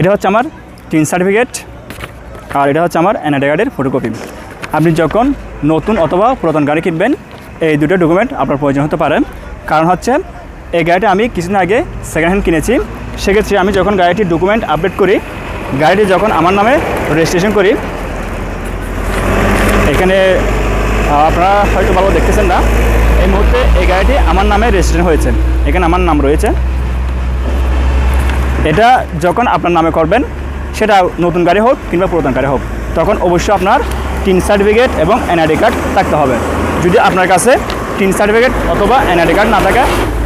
এটা হচ্ছে আমার টিন সার্টিফিকেট আর এটা হচ্ছে আমার এনআইডি কার্ডের ফটোকপি আপনি যখন নতুন অথবা পুরাতন গাড়ি কিনবেন, এই দুটো ডকুমেন্ট আপনার প্রয়োজন হতে পারে। কারণ হচ্ছে, এই গাড়িটা আমি কিছুদিন আগে সেকেন্ড হ্যান্ড কিনেছি। সেক্ষেত্রে আমি যখন গাড়িটির ডকুমেন্ট আপডেট করি, গাড়িটি যখন আমার নামে রেজিস্ট্রেশন করি, এখানে আপনারা হয়তো ভালো দেখতেছেন না, এই মুহূর্তে এই গাড়িটি আমার নামে রেজিস্ট্রেশন হয়েছে। এখানে আমার নাম রয়েছে। এটা যখন আপনার নামে করবেন, সেটা নতুন গাড়ি হোক কিংবা পুরাতন গাড়ি হোক, তখন অবশ্যই আপনার টিন সার্টিফিকেট এবং এনআইডি কার্ড থাকতে হবে। যদি আপনার কাছে টিন সার্টিফিকেট অথবা এনআইডি কার্ড না থাকে,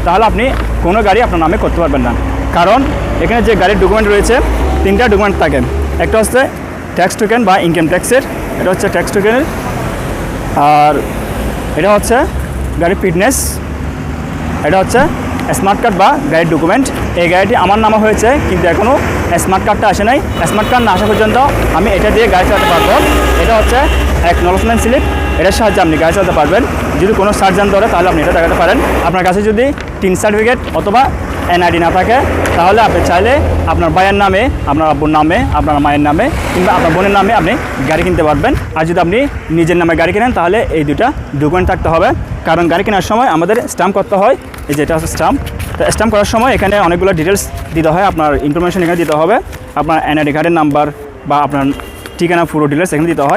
তাহলে আপনি কোনো গাড়ি আপনার নামে করতে পারবেন না। কারণ এখানে যে গাড়ির ডকুমেন্ট রয়েছে, তিনটা ডকুমেন্ট থাকে। একটা হচ্ছে ট্যাক্স টোকেন বা ইনকাম ট্যাক্সের এটা হচ্ছে ট্যাক্স টোকেনের আর এটা হচ্ছে গাড়ির ফিটনেস এটা হচ্ছে স্মার্ট কার্ড বা গাড়ির ডকুমেন্ট এই গাড়িটি আমার নামা হয়েছে, কিন্তু এখনও স্মার্ট কার্ডটা আসে নাই। স্মার্ট কার্ড না আসা পর্যন্ত আমি এটা দিয়ে গাড়ি চালাতে পারব। এটা হচ্ছে এক নলসম্যান স্লিপ, এটার সাহায্যে আপনি গাড়ি চালাতে পারবেন। যদি কোনো সার্জন ধরে, তাহলে আপনি এটা দেখাতে পারেন। আপনার কাছে যদি টিন সার্টিফিকেট অথবা এনআইডি না থাকে, তাহলে আপনি চাইলে আপনার ভাইয়ের নামে, আপনার আব্বুর নামে, আপনার মায়ের নামে কিংবা আপনার বোনের নামে আপনি গাড়ি কিনতে পারবেন। আর যদি আপনি নিজের নামে গাড়ি কিনেন, তাহলে এই দুটা ডকুমেন্ট থাকতে হবে। কারণ গাড়ি কেনার সময় আমাদের স্ট্যাম্প করতে হয়। এই যেটা হচ্ছে স্ট্যাম্প তো স্ট্যাম্প করার সময় এখানে অনেকগুলো ডিটেলস দিতে হয়। আপনার ইনফরমেশন এখানে দিতে হবে। আপনার এনআইডি কার্ডের নাম্বার বা আপনার ঠিকানা, পুরো ডিটেলস এখানে দিতে হয়।